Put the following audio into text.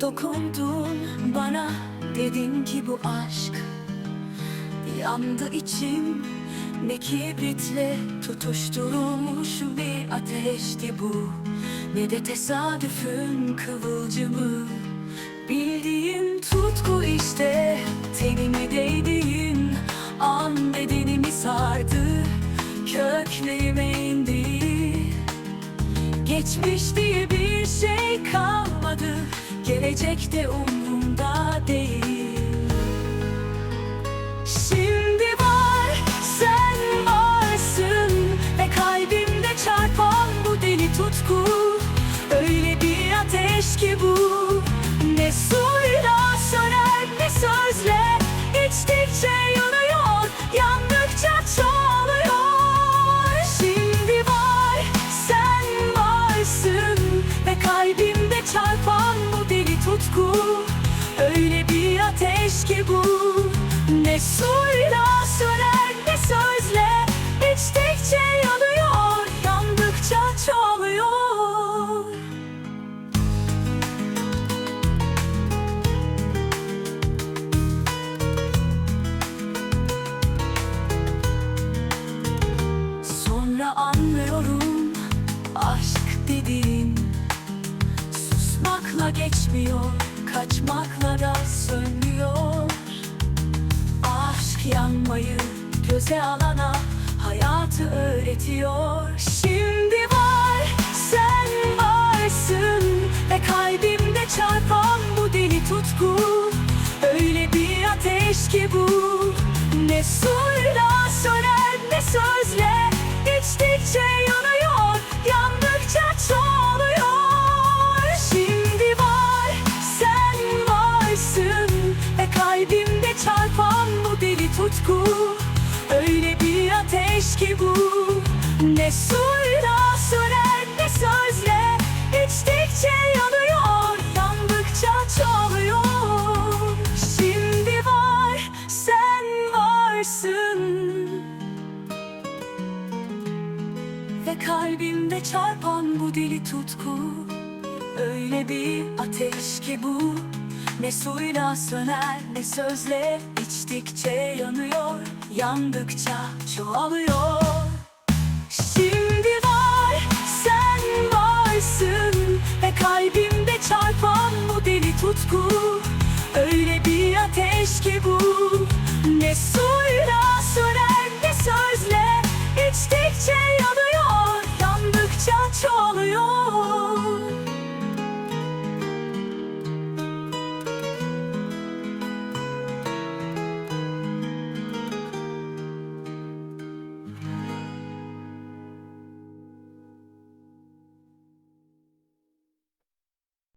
dokundun bana dedin ki bu aşk Yandı içim. Ne kibritle tutuşturulmuş bir ateşti bu Ne de tesadüfün kıvılcımı. Bildiğin tutku işte tenime değdiğin an bedenimi sardı Köklerime indi. Geçmiş diye bir Gelecekte umurumda değil. Şimdi var sen varsın Ve kalbimde çarpan bu deli tutku. Öyle bir ateş ki bu. Ne suyla söner Ne suyla söner ne sözle. İçtikçe yanıyor Yandıkça çoğalıyor. Sonra anlıyorum aşk dediğin Susmakla geçmiyor, kaçmakla da sönmüyor göze alana hayatı öğretiyor. Şimdi var, sen varsın ve kalbimde çarpan bu deli tutku. Öyle bir ateş ki bu. Ne suyla söner ne sözle İçtikçe yanıyor Yandıkça çoğalıyor. Şimdi var sen varsın Ve kalbimde çarpan bu deli tutku ateş ki bu Ne suyla söner ne sözle. İçtikçe yanıyor Yandıkça çoğalıyor. Şimdi var sen varsın. Ve kalbimde çarpan bu deli tutku Öyle bir ateş ki bu. Ne suyla söner ne sözle içtikçe yanıyor yandıkça çoğalıyor. Şimdi var sen varsın ve kalbimde çarpan bu deli tutku. Öyle bir ateş ki bu. Ne suyla söner ne sözle içtikçe yanıyor. Yandıkça çoğalıyor.